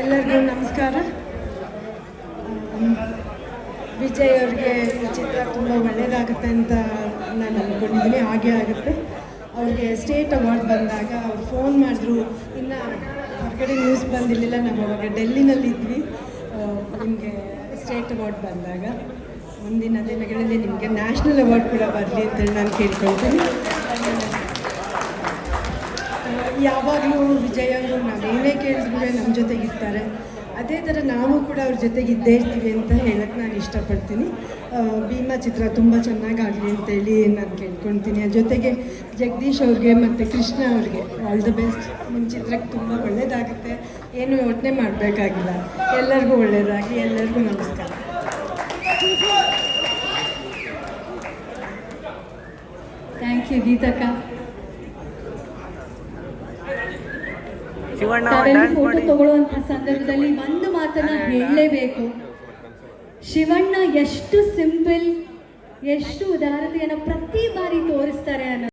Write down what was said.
ಎಲ್ಲರಿಗೂ ನಮಸ್ಕಾರ. ವಿಜಯ್ ಅವ್ರಿಗೆ ಚಿತ್ರ ತುಂಬ ಒಳ್ಳೆಯದಾಗುತ್ತೆ ಅಂತ ನಾನು ಅಂದ್ಕೊಂಡಿದ್ದೀನಿ ಹಾಗೆ ಆಗುತ್ತೆ. ಅವ್ರಿಗೆ ಸ್ಟೇಟ್ ಅವಾರ್ಡ್ ಬಂದಾಗ ಅವ್ರು ಫೋನ್ ಮಾಡಿದ್ರು, ಇನ್ನು ಹೊರಗಡೆ ನ್ಯೂಸ್ ಬಂದಿರಲಿಲ್ಲ, ನಾವು ಅವಾಗ ಡೆಲ್ಲಿನಲ್ಲಿದ್ವಿ ನಿಮಗೆ ಸ್ಟೇಟ್ ಅವಾರ್ಡ್ ಬಂದಾಗ ಮುಂದಿನ ದಿನಗಳಲ್ಲಿ ನಿಮಗೆ ನ್ಯಾಷನಲ್ ಅವಾರ್ಡ್ ಕೂಡ ಬರಲಿ ಅಂತೇಳಿ ನಾನು ಕೇಳ್ಕೊಳ್ತೀನಿ. ಯಾವಾಗಲೂ ವಿಜಯ್ ಅವರು ಏನೇ ಕೇಳಿದ್ರು ನಮ್ಮ ಜೊತೆಗಿರ್ತಾರೆ. ಅದೇ ಥರ ನಾವು ಕೂಡ ಅವ್ರ ಜೊತೆಗೆ ಇದ್ದೇ ಇರ್ತೀವಿ ಅಂತ ಹೇಳಕ್ಕೆ ನಾನು ಇಷ್ಟಪಡ್ತೀನಿ. ಭೀಮಾ ಚಿತ್ರ ತುಂಬ ಚೆನ್ನಾಗಾಗಲಿ ಅಂತೇಳಿ ನಾನು ಕೇಳ್ಕೊಳ್ತೀನಿ. ಜೊತೆಗೆ ಜಗದೀಶ್ ಅವ್ರಿಗೆ ಮತ್ತು ಕೃಷ್ಣ ಅವ್ರಿಗೆ ಆಲ್ ದ ಬೆಸ್ಟ್ ನಿಮ್ಮ ಚಿತ್ರಕ್ಕೆ ತುಂಬ ಒಳ್ಳೆಯದಾಗುತ್ತೆ ಏನು ಯೋಚನೆ ಮಾಡಬೇಕಾಗಿಲ್ಲ. ಎಲ್ಲರಿಗೂ ಒಳ್ಳೆಯದಾಗಿ ಎಲ್ಲರಿಗೂ ನಮಸ್ಕಾರ. ಥ್ಯಾಂಕ್ ಯು ಗೀತಕ್ಕ. ಫೋಟೋ ಮಾಡಿ. ಸಂದರ್ಭದಲ್ಲಿ ಒಂದು ಮಾತನ್ನ ಹೇಳಲೇಬೇಕು. ಶಿವಣ್ಣ ಎಷ್ಟು ಸಿಂಪಲ್ ಎಷ್ಟು ಉದಾರತೆಯನ್ನು ಪ್ರತಿ